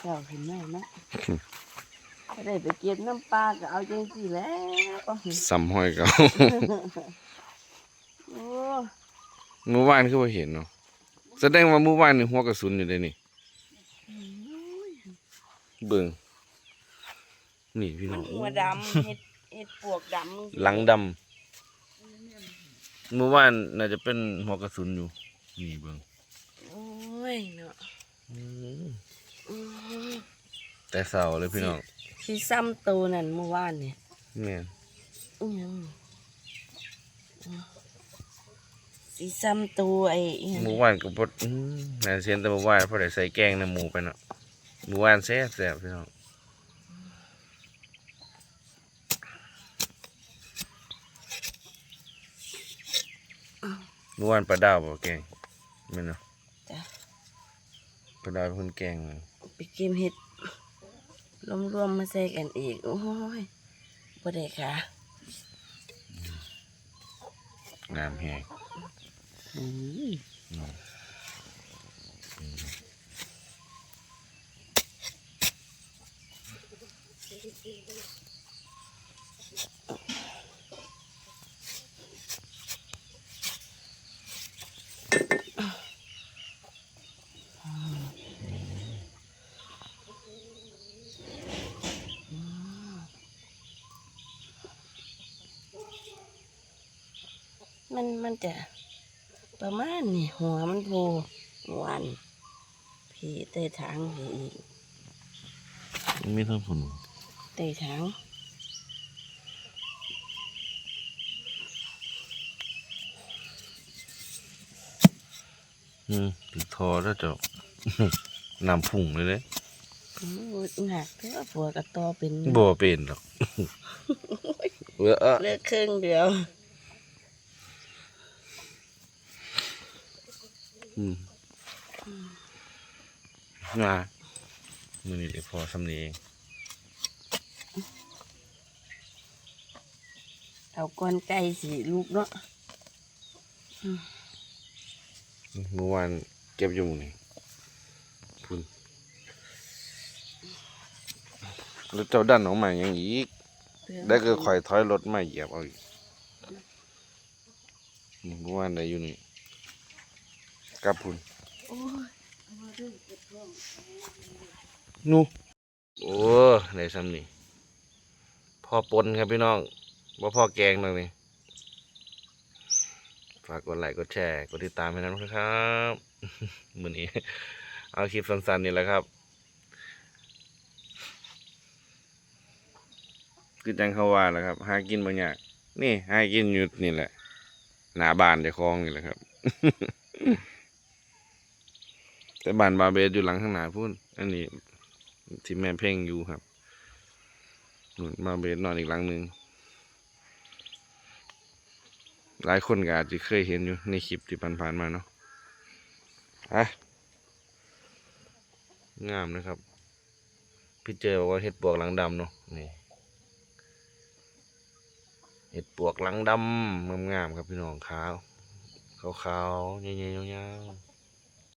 เจ้าขึ้นมาเนาะก็ได้ไปเก็บน้ำปลาก็เอาจังสิแหล้วซ้ำห้อยเก่าโอ้เมื่อวานคือบ่เห็นเนาะแสดงว่าเมื่อวานนี่หัวกระสุนอยู่ได้นี่เบิ่งนี่พี่น้องหัวดำเห็ดเห็ดปวกดำหลังดำเมื่อวานน่าจะเป็นหัวกระสุนอยู่นี่เบิ่งโอ้ยเนาะอืมอืม แต่เศร้าเลยพี่น้องที่ซ้ำตัวนั่นเมื่อวานเนี่ยแม่นอิหยังสีซ้ำตัวไอ้อิหยังเมื่อวานก็บ่อืมน่าเสียนแต่เมื่อวานเพราะได้ใส่แกงน้ำหมูไปเนาะเมื่อวานแซ่บแซ่บพี่น้องเมื่อวานปลาดาวบ่แกงแม่นเนาะจ้ะ ปลาดาวเป็นคนแกงมันไปเก็บเห็ดรวมๆมาใส่กันอีก โอ้ยบ่ได้ค่ะงามแฮง มันมันจะประมาณนี่หัวมันโผล่วันผีเตะทางผีอีกมีทั้งผลเตะทางอืมติดทอแล้วเจ้าน้ำพุ่งเลยเลยอืมหนักเท่าผัวกับตอเป็นบ่เป็นหรอกเอออะเลือกครึ่งเดียว อืมมามือนี้เดี๋ยวพอสำเนียงเอาก้อนไก่สีลูกเนาะเมื่อวานเก็บอยู่หมู่นี่พุ่นแล้วเจ้าดันออกมาอย่างอีก ได้ก็คอยถอยรถมาเหยียบเอาอีกนี่เมื่อวานได้อยู่นี่ กลับพุ่นโอ้ยนูโอ้ได้ซ้ำนี่พ่อปนครับพี่น้องว่าพ่อแกงตรงนี้ฝากกดไลค์กดแชร์กดติดตามให้นะครับมือนี้ เอาคลิปสั้นๆนี่แหละครับคือจังเขาว่าแหละครับ หากินบางอย่างนี่หากินอยู่นี่แหละ หน้าบ้านเจ้าของนี่แหละครับ แต่บ้านบาเบสอยู่หลังข้างหน้าพุ่น อันนี้ที่แม่เพ่งอยู่ครับนู่นบาเบสนอนอีกหลังหนึ่งหลายคนก็อาจจะเคยเห็นอยู่ในคลิปที่ผ่านๆมาเนาะอะงามนะครับ พี่เจอบอกว่าเห็ดปวกหลังดำเนาะนี่เห็ดปวกหลังดำงามๆครับพี่น้องขาวขาวๆเงี้ยๆยาวๆ